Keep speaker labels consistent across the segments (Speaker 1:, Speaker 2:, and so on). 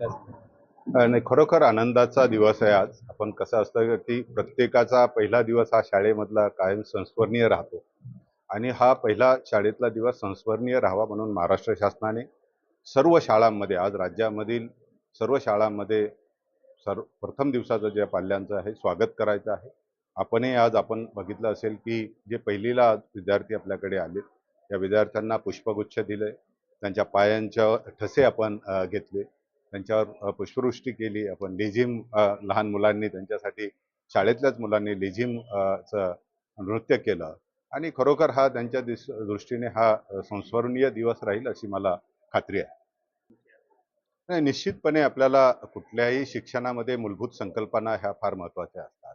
Speaker 1: नाही खरोखर आनंदाचा दिवस आहे आज. आपण कसं असतं की प्रत्येकाचा पहिला दिवस हा शाळेमधला कायम संस्मरणीय राहतो. आणि हा पहिला शाळेतला दिवस संस्मरणीय राहावा म्हणून महाराष्ट्र शासनाने सर्व शाळांमध्ये आज राज्यामधील सर्व शाळांमध्ये सर्व प्रथम दिवसाचं जे पाल्यांचं आहे स्वागत करायचं आहे. आपणही आज आपण बघितलं असेल की जे पहिलीला आज विद्यार्थी आपल्याकडे आले त्या विद्यार्थ्यांना पुष्पगुच्छ दिले त्यांच्या पायांच्या ठसे आपण घेतले. त्यांच्यावर पुष्पवृष्टी केली. आपण लेझिम लहान मुलांनी त्यांच्यासाठी शाळेतल्याच मुलांनी लेझिम नृत्य केलं. आणि खरोखर हा त्यांच्या दिस दृष्टीने हा संस्मरणीय दिवस राहील अशी मला खात्री आहे. नाही निश्चितपणे आपल्याला कुठल्याही शिक्षणामध्ये मूलभूत संकल्पना ह्या फार महत्त्वाच्या असतात.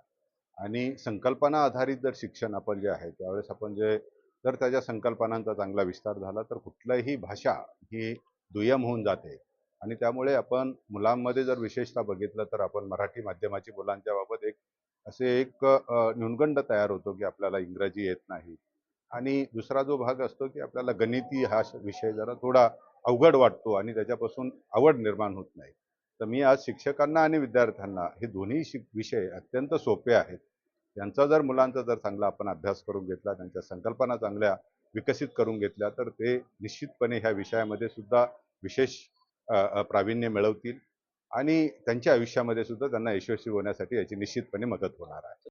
Speaker 1: आणि संकल्पना आधारित जर शिक्षण आपण जे आहे त्यावेळेस आपण जे जर त्याच्या संकल्पनांचा चांगला विस्तार झाला तर कुठल्याही भाषा ही दुय्यम होऊन जाते. आणि त्यामुळे आपण मुलांमध्ये जर विशेषतः बघितलं तर आपण मराठी माध्यमाची मुलांच्या बाबत एक असे एक न्यूनगंड तयार होतो की आपल्याला इंग्रजी येत नाही. आणि दुसरा जो भाग असतो की आपल्याला गणिती हा विषय जरा थोडा अवघड वाटतो आणि त्याच्यापासून आवड निर्माण होत नाही. तर मी आज शिक्षकांना आणि विद्यार्थ्यांना हे दोन्ही शिक विषय अत्यंत सोपे आहेत. यांचा जर मुलांचा जर चांगला आपण अभ्यास करून घेतला त्यांच्या संकल्पना चांगल्या विकसित करून घेतल्या तर ते निश्चितपणे ह्या विषयामध्ये सुद्धा विशेष प्रावीण्य मिळवतील आणि त्यांच्या आयुष्यामध्ये सुद्धा त्यांना यशस्वी होण्यासाठी याची निश्चितपणे मदत होणार आहे.